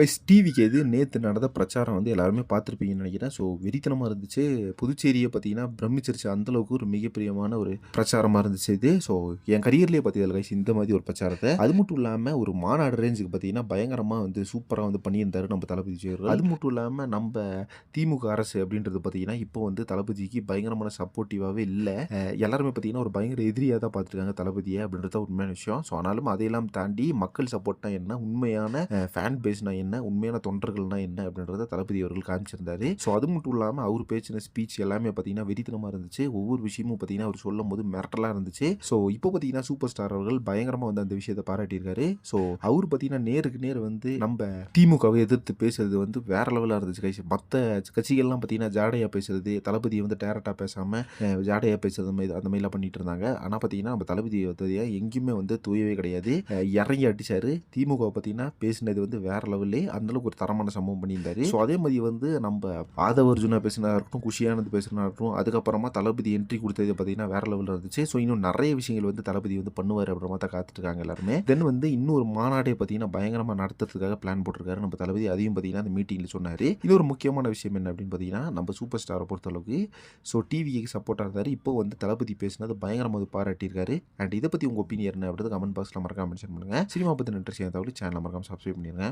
Guys டிவிக்கு எது நேற்று நடந்த பிரச்சாரம் வந்து எல்லாருமே பார்த்துருப்பீங்கன்னு நினைக்கிறேன். ஸோ வெறித்தனமாக இருந்துச்சு. புதுச்சேரியை பார்த்தீங்கன்னா பிரமிச்சிருச்சு. அந்தளவுக்கு ஒரு மிகப்பெரியமான ஒரு பிரச்சாரமாக இருந்துச்சு இது. ஸோ என் கரியர்லேயே பார்த்தீங்க கைஸ் இந்த மாதிரி ஒரு பிரச்சாரத்தை. அது மட்டும் இல்லாமல் ஒரு மாநாடு ரேஞ்சுக்கு பார்த்தீங்கன்னா பயங்கரமாக வந்து சூப்பராக வந்து பண்ணியிருந்தாரு நம்ம தளபதி ஜெயர் அது மட்டும் இல்லாமல் நம்ம திமுக அரசு அப்படின்றது பார்த்தீங்கன்னா இப்போ வந்து தளபதிக்கு பயங்கரமான சப்போர்ட்டிவாகவே இல்லை. எல்லாருமே பார்த்தீங்கன்னா ஒரு பயங்கர எதிரியாக தான் பார்த்துருக்காங்க தளபதியை அப்படின்றது தான் உண்மையான விஷயம். ஸோ ஆனாலும் அதையெல்லாம் தாண்டி மக்கள் சப்போர்ட்னா என்ன? உண்மையான ஃபேன் பேஸ்னா என்ன? உண்மையான தொண்டர்கள்னா என்ன அப்படின்றத தளபதி அவர்கள் காமிச்சிருந்தாரு. ஸோ அது மட்டும் இல்லாமல் அவர் பேசின ஸ்பீச் எல்லாமே பார்த்தீங்கன்னா வெறித்தனமாக இருந்துச்சு. ஒவ்வொரு விஷயமும் பார்த்தீங்கன்னா அவர் சொல்லும் போது மிரட்டலாக இருந்துச்சு. ஸோ இப்போ பார்த்தீங்கன்னா சூப்பர் ஸ்டார் அவர்கள் பயங்கரமாக வந்து அந்த விஷயத்தை பாராட்டியிருக்காரு. ஸோ அவர் பார்த்தீங்கன்னா நேருக்கு நேர் வந்து நம்ம திமுகவை எதிர்த்து பேசுறது வந்து வேற லெவலாக இருந்துச்சு கட்சி மற்ற கட்சிகள்லாம் பார்த்தீங்கன்னா ஜாடையாக பேசுறது தளபதியை வந்து டேரக்டாக பேசாமல் ஜாடையாக பேசுறது மாதிரி அந்த மாதிரிலாம் பண்ணிட்டு இருந்தாங்க. ஆனால் பார்த்தீங்கன்னா நம்ம தளபதி வந்து எங்கேயுமே வந்து தூயவே கிடையாது. இறங்கி அடிச்சாரு. திமுக பார்த்தீங்கன்னா பேசினது வந்து வேற லெவலில் அந்தளவுக்கு ஒரு தரமான சம்பவம் பண்ணியிருந்தாரு. ஸோ அதே மாதிரி வந்து நம்ம ஆதவ அர்ஜுனா பேசினதா இருக்கட்டும் குஷியானது பேசுனதா இருக்கட்டும் அதுக்கப்புறமா தளபதி என்ட்ரி கொடுத்தது பார்த்தீங்கன்னா வேற லெவலில் இருந்துச்சு. ஸோ இன்னும் நிறைய விஷயங்கள் வந்து தளபதி வந்து பண்ணுவார் அப்படின்ற மாதிரி தான் காத்துட்டு இருக்காங்க எல்லாருமே. தென் வந்து இன்னொரு மாநாடே பார்த்தீங்கன்னா பயங்கரமாக நடத்துறதுக்காக பிளான் போட்டிருக்காரு நம்ம தளபதி. அதையும் பார்த்தீங்கன்னா அந்த மீட்டிங்கில் சொன்னார். இது ஒரு முக்கியமான விஷயம் என்ன அப்படின்னு பார்த்தீங்கன்னா நம்ம சூப்பர் ஸ்டாரை பொறுத்தளவுக்கு ஸோ டிவிக்கு சப்போர்ட்டாக இருந்தார். இப்போ வந்து தளபதி பேசினது பயங்கரமாக பாராட்டியிருக்காரு. அண்ட் இதை பற்றி உங்கள் ஒப்பீனியன் என்ன அப்படின்றது கமெண்ட் பாக்ஸில் மறக்காம மென்ஷன் பண்ணுங்கள் சினிமா பற்றி நன்றி தகவல் சேனல் மறக்காம சப்ஸ்கிரைப் பண்ணிடுங்க